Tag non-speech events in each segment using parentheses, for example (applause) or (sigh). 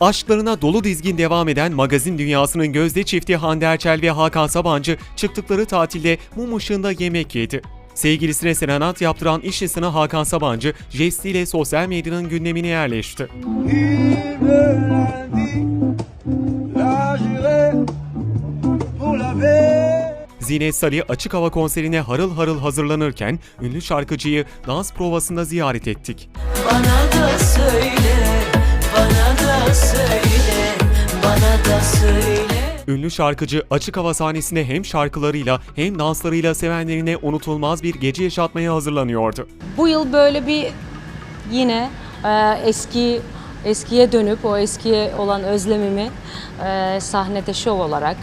Aşklarına dolu dizgin devam eden magazin dünyasının gözde çifti Hande Erçel ve Hakan Sabancı çıktıkları tatilde mum ışığında yemek yedi. Sevgilisine serenat yaptıran iş insanı Hakan Sabancı jestiyle sosyal medyanın gündemine yerleşti. Zinet Salih açık hava konserine harıl harıl hazırlanırken ünlü şarkıcıyı dans provasında ziyaret ettik. Bana da söyle, söyle, bana da söyle. Ünlü şarkıcı açık hava sahnesinde hem şarkılarıyla hem danslarıyla sevenlerine unutulmaz bir gece yaşatmaya hazırlanıyordu. Bu yıl böyle bir yine e, eski eskiye dönüp o eskiye olan özlemimi e, sahnede şov olarak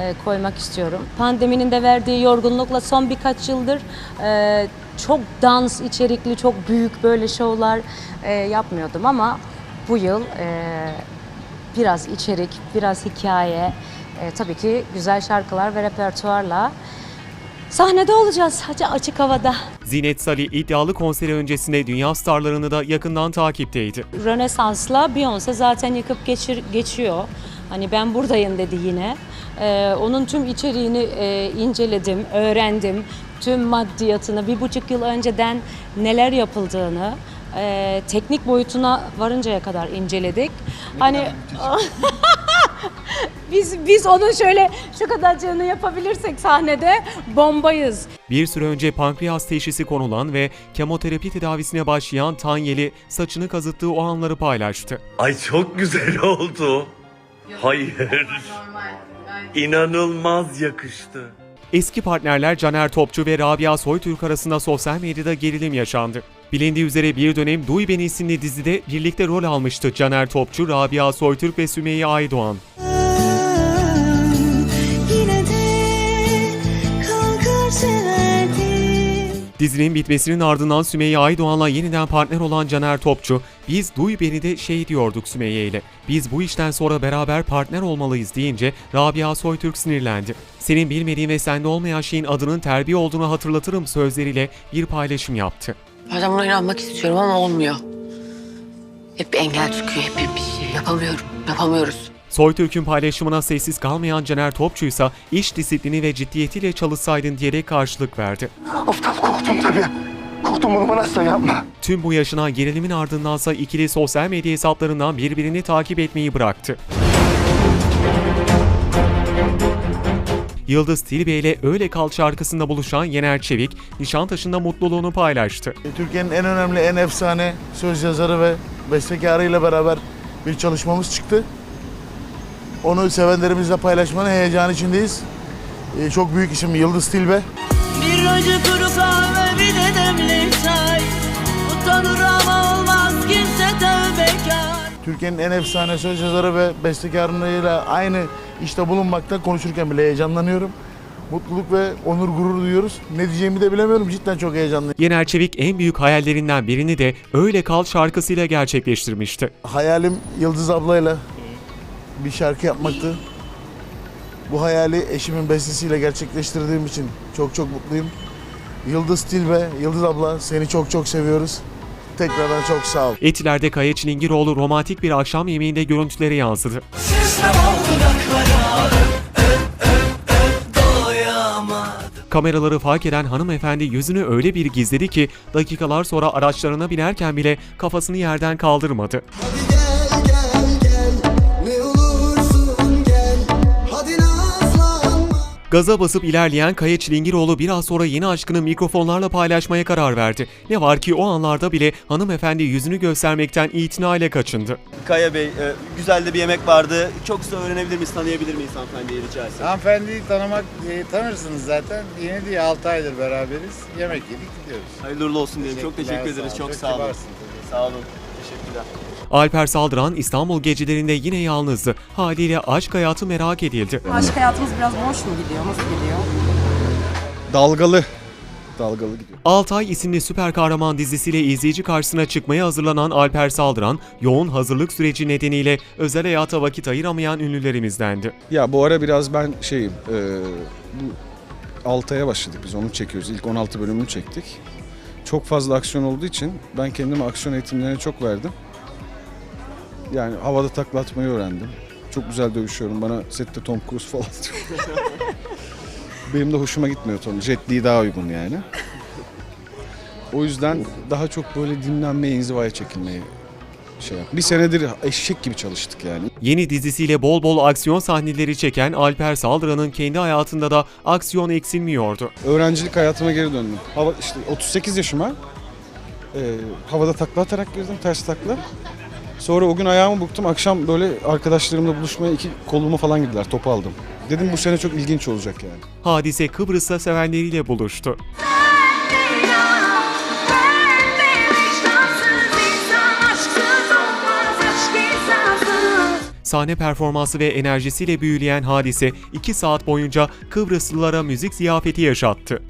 e, koymak istiyorum. Pandeminin de verdiği yorgunlukla son birkaç yıldır e, çok dans içerikli, çok büyük böyle şovlar e, yapmıyordum ama bu yıl e, biraz içerik, biraz hikaye, e, tabii ki güzel şarkılar ve repertuarla sahnede olacağız Hadi açık havada. Zinet Salih iddialı konseri öncesinde dünya starlarını da yakından takipteydi. Rönesans'la Beyoncé zaten yıkıp geçir, geçiyor. Hani ben buradayım dedi yine. Ee, onun tüm içeriğini e, inceledim, öğrendim. Tüm maddiyatını, bir buçuk yıl önceden neler yapıldığını, e, teknik boyutuna varıncaya kadar inceledik. hani (laughs) biz biz onun şöyle şu kadarcığını yapabilirsek sahnede bombayız. Bir süre önce pankreas teşhisi konulan ve kemoterapi tedavisine başlayan Tanyeli saçını kazıttığı o anları paylaştı. Ay çok güzel oldu. Hayır. İnanılmaz yakıştı. Eski partnerler Caner Topçu ve Rabia Soytürk arasında sosyal medyada gerilim yaşandı. Bilindiği üzere bir dönem Duy Beni isimli dizide birlikte rol almıştı Caner Topçu, Rabia Soytürk ve Sümeyye Aydoğan. De Dizinin bitmesinin ardından Sümeyye Aydoğan'la yeniden partner olan Caner Topçu, biz Duy Beni'de şey diyorduk Sümeyye ile, biz bu işten sonra beraber partner olmalıyız deyince Rabia Soytürk sinirlendi. Senin bilmediğin ve sende olmayan şeyin adının terbiye olduğunu hatırlatırım sözleriyle bir paylaşım yaptı. Bazen buna inanmak istiyorum ama olmuyor. Hep bir engel çıkıyor, hep bir şey yapamıyorum, yapamıyoruz. Soytürk'ün paylaşımına sessiz kalmayan Caner Topçu ise iş disiplini ve ciddiyetiyle çalışsaydın diyerek karşılık verdi. Of tam korktum tabii. Korktum bunu bana yapma. Tüm bu yaşanan gerilimin ardındansa ikili sosyal medya hesaplarından birbirini takip etmeyi bıraktı. Yıldız Tilbe ile Öyle Kal şarkısında buluşan Yener Çevik, Nişantaşı'nda mutluluğunu paylaştı. Türkiye'nin en önemli, en efsane söz yazarı ve bestekarıyla beraber bir çalışmamız çıktı. Onu sevenlerimizle paylaşmanın heyecanı içindeyiz. Ee, çok büyük isim Yıldız Tilbe. Bir acı kuru kahve bir de demli çay. Utanır ama olmaz kimse tövbekar. Türkiye'nin en efsane söz yazarı ve bestekarıyla aynı işte bulunmakta konuşurken bile heyecanlanıyorum. Mutluluk ve onur gurur duyuyoruz. Ne diyeceğimi de bilemiyorum. Cidden çok heyecanlıyım. Yener Çevik en büyük hayallerinden birini de Öyle Kal şarkısıyla gerçekleştirmişti. Hayalim Yıldız ablayla bir şarkı yapmaktı. Bu hayali eşimin bestesiyle gerçekleştirdiğim için çok çok mutluyum. Yıldız Tilbe, Yıldız abla seni çok çok seviyoruz. Tekrardan çok sağ ol. Etiler'de Kaya Çilingiroğlu romantik bir akşam yemeğinde görüntülere yansıdı. Kameraları fark eden hanımefendi yüzünü öyle bir gizledi ki dakikalar sonra araçlarına binerken bile kafasını yerden kaldırmadı. Hadi gel Gaza basıp ilerleyen Kaya Çilingiroğlu biraz sonra yeni aşkını mikrofonlarla paylaşmaya karar verdi. Ne var ki o anlarda bile hanımefendi yüzünü göstermekten itinayla kaçındı. Kaya Bey, e, güzel de bir yemek vardı. Çok kısa öğrenebilir miyiz, tanıyabilir miyiz hanımefendiyi rica etsem? Hanımefendiyi tanımak, e, tanırsınız zaten. Yeni değil 6 aydır beraberiz. Yemek yedik gidiyoruz. Hayırlı olsun diyelim. Çok teşekkür ederiz. Çok Çok sağ olun. Sağ olun. Teşekkürler. Alper Saldıran İstanbul gecelerinde yine yalnızdı. Haliyle aşk hayatı merak edildi. Aşk hayatımız biraz boş mu gidiyor, nasıl gidiyor? Dalgalı. Dalgalı gidiyor. Altay isimli süper kahraman dizisiyle izleyici karşısına çıkmaya hazırlanan Alper Saldıran, yoğun hazırlık süreci nedeniyle özel hayata vakit ayıramayan ünlülerimizdendi. Ya bu ara biraz ben şeyim, e, bu Altay'a başladık biz onu çekiyoruz. İlk 16 bölümünü çektik. Çok fazla aksiyon olduğu için ben kendime aksiyon eğitimlerine çok verdim. Yani havada takla atmayı öğrendim. Çok güzel dövüşüyorum. Bana sette Tom Cruise falan (laughs) diyor. Benim de hoşuma gitmiyor Tom. Jet Li daha uygun yani. O yüzden daha çok böyle dinlenmeye, inzivaya çekilmeyi şey yap. Bir senedir eşek gibi çalıştık yani. Yeni dizisiyle bol bol aksiyon sahneleri çeken Alper Saldıran'ın kendi hayatında da aksiyon eksilmiyordu. Öğrencilik hayatıma geri döndüm. Hava işte 38 yaşıma e, havada takla atarak girdim ters takla. Sonra o gün ayağımı buktum. Akşam böyle arkadaşlarımla buluşmaya iki koluma falan girdiler. Topu aldım. Dedim bu sene çok ilginç olacak yani. Hadise Kıbrıs'ta sevenleriyle buluştu. Sahne performansı ve enerjisiyle büyüleyen Hadise 2 saat boyunca Kıbrıslılara müzik ziyafeti yaşattı.